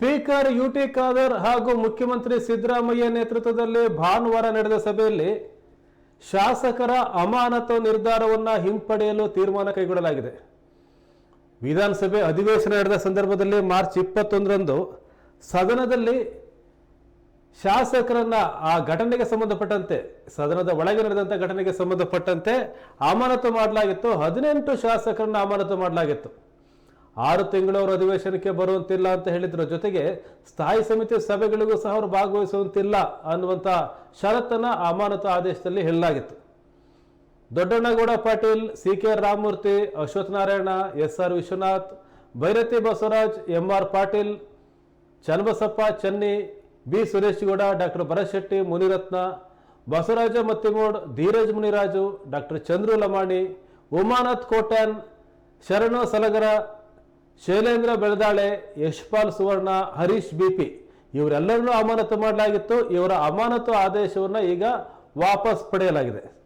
Speaker U T Khader ಹಾಗೂ ಮುಖ್ಯಮಂತ್ರಿ ಸಿದ್ದರಾಮಯ್ಯ ನೇತೃತ್ವದಲ್ಲಿ ಭಾನುವಾರ ನಡೆದ ಸಭೆಯಲ್ಲಿ ಶಾಸಕರ ಅಮಾನತು ನಿರ್ಧಾರವನ್ನು ಹಿಂಪಡೆಯಲು ತೀರ್ಮಾನ ಕೈಗೊಳ್ಳಲಾಗಿದೆ. ವಿಧಾನಸಭೆ ಅಧಿವೇಶನ ನಡೆದ ಸಂದರ್ಭದಲ್ಲಿ ಮಾರ್ಚ್ ಇಪ್ಪತ್ತೊಂದರಂದು ಸದನದಲ್ಲಿ ಶಾಸಕರನ್ನ ಆ ಘಟನೆಗೆ ಸಂಬಂಧಪಟ್ಟಂತೆ, ಸದನದ ಒಳಗೆ ನಡೆದಂಥ ಘಟನೆಗೆ ಸಂಬಂಧಪಟ್ಟಂತೆ ಅಮಾನತು ಮಾಡಲಾಗಿತ್ತು. ಹದಿನೆಂಟು ಶಾಸಕರನ್ನ ಅಮಾನತು ಮಾಡಲಾಗಿತ್ತು. ಆರು ತಿಂಗಳು ಅವರು ಅಧಿವೇಶನಕ್ಕೆ ಬರುವಂತಿಲ್ಲ ಅಂತ ಹೇಳಿದ್ರು. ಜೊತೆಗೆ ಸ್ಥಾಯಿ ಸಮಿತಿ ಸಭೆಗಳಿಗೂ ಸಹ ಅವರು ಭಾಗವಹಿಸುವಂತಿಲ್ಲ ಅನ್ನುವಂಥ ಷರತ್ತನ್ನ ಅಮಾನತು ಆದೇಶದಲ್ಲಿ ಹೇಳಲಾಗಿತ್ತು. Doddannagouda Patil C K Ramamurthy, Ashwath Narayana S R Vishwanath, Byrathi Basavaraj M R Patil, Channabasappa Channi, B. Sureshgowda doctor Bharashetty Shetty Munirathna, Basavaraja Mattimod, Dheeraj Muniraju, doctor Chandru Lamani, Umanath Kotian, Sharanu Salagar Shailendra Beldale, Yashpal Suvarna, Harish B P. ಇವರೆಲ್ಲರನ್ನೂ ಅಮಾನತು ಮಾಡಲಾಗಿತ್ತು. ಇವರ ಅಮಾನತು ಆದೇಶವನ್ನು ಈಗ ವಾಪಸ್ ಪಡೆಯಲಾಗಿದೆ.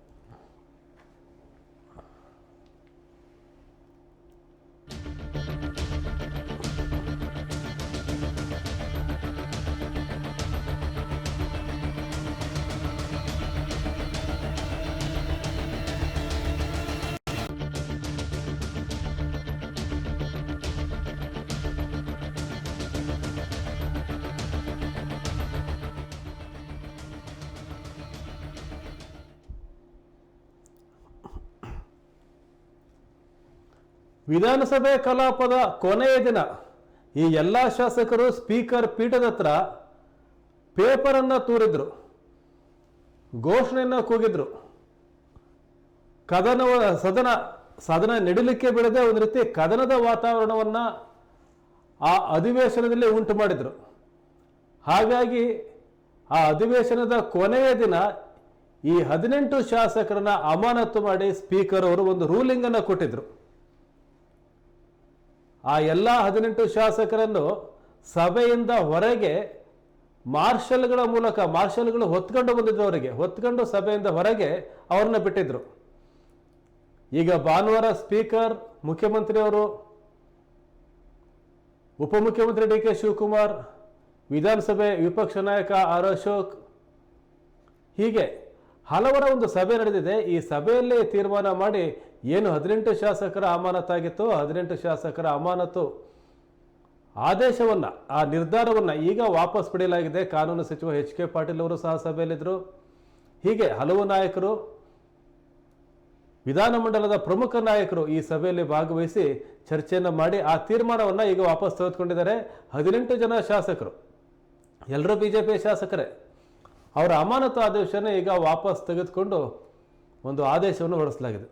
ವಿಧಾನಸಭೆ ಕಲಾಪದ ಕೊನೆಯ ದಿನ ಈ ಎಲ್ಲ ಶಾಸಕರು ಸ್ಪೀಕರ್ ಪೀಠದ ಹತ್ರ ಪೇಪರನ್ನು ತೂರಿದ್ರು, ಘೋಷಣೆಯನ್ನು ಕೂಗಿದ್ರು. ಕದನ ಸದನ ಸದನ ನಡಿಲಿಕ್ಕೆ ಬಿಡದೆ ಒಂದು ರೀತಿ ಕದನದ ವಾತಾವರಣವನ್ನ ಆ ಅಧಿವೇಶನದಲ್ಲಿ ಉಂಟು ಮಾಡಿದ್ರು. ಹಾಗಾಗಿ ಆ ಅಧಿವೇಶನದ ಕೊನೆಯ ದಿನ ಈ ಹದಿನೆಂಟು ಶಾಸಕರನ್ನ ಅಮಾನತು ಮಾಡಿ ಸ್ಪೀಕರ್ ಅವರು ಒಂದು ರೂಲಿಂಗನ್ನು ಕೊಟ್ಟಿದ್ರು. ಆ ಎಲ್ಲ ಹದಿನೆಂಟು ಶಾಸಕರನ್ನು ಸಭೆಯಿಂದ ಹೊರಗೆ ಮಾರ್ಷಲ್ಗಳ ಮೂಲಕ, ಮಾರ್ಷಲ್ಗಳು ಹೊತ್ಕೊಂಡು ಬಂದಿದ್ರು ಅವರಿಗೆ, ಹೊತ್ಕೊಂಡು ಸಭೆಯಿಂದ ಹೊರಗೆ ಅವ್ರನ್ನ ಬಿಟ್ಟಿದ್ರು. ಈಗ ಭಾನುವಾರ ಸ್ಪೀಕರ್, ಮುಖ್ಯಮಂತ್ರಿಯವರು, ಉಪಮುಖ್ಯಮಂತ್ರಿ ಡಿ ಕೆ ಶಿವಕುಮಾರ್, ವಿಧಾನಸಭೆ ವಿಪಕ್ಷ ನಾಯಕ ಆರ್ ಅಶೋಕ್, ಹೀಗೆ ಹಲವರ ಒಂದು ಸಭೆ ನಡೆದಿದೆ. ಈ ಸಭೆಯಲ್ಲಿ ತೀರ್ಮಾನ ಮಾಡಿ ಏನು ಹದಿನೆಂಟು ಶಾಸಕರ ಅಮಾನತಾಗಿತ್ತು ಹದಿನೆಂಟು ಶಾಸಕರ ಅಮಾನತು ಆದೇಶವನ್ನ, ಆ ನಿರ್ಧಾರವನ್ನ ಈಗ ವಾಪಸ್ ಪಡೆಯಲಾಗಿದೆ. ಕಾನೂನು ಸಚಿವ ಎಚ್ ಕೆ ಪಾಟೀಲ್ ಅವರು ಸಹ ಸಭೆಯಲ್ಲಿದ್ದರು. ಹೀಗೆ ಹಲವು ನಾಯಕರು ವಿಧಾನಮಂಡಲದ ಪ್ರಮುಖ ನಾಯಕರು ಈ ಸಭೆಯಲ್ಲಿ ಭಾಗವಹಿಸಿ ಚರ್ಚೆಯನ್ನು ಮಾಡಿ ಆ ತೀರ್ಮಾನವನ್ನು ಈಗ ವಾಪಸ್ ತೆಗೆದುಕೊಂಡಿದ್ದಾರೆ. ಹದಿನೆಂಟು ಜನ ಶಾಸಕರು, ಎಲ್ಲರೂ ಬಿಜೆಪಿ ಶಾಸಕರೇ. ಅವರ ಅಮಾನತು ಆದೇಶನ ಈಗ ವಾಪಸ್ ತೆಗೆದುಕೊಂಡು ಒಂದು ಆದೇಶವನ್ನು ಹೊರಡಿಸಲಾಗಿದೆ.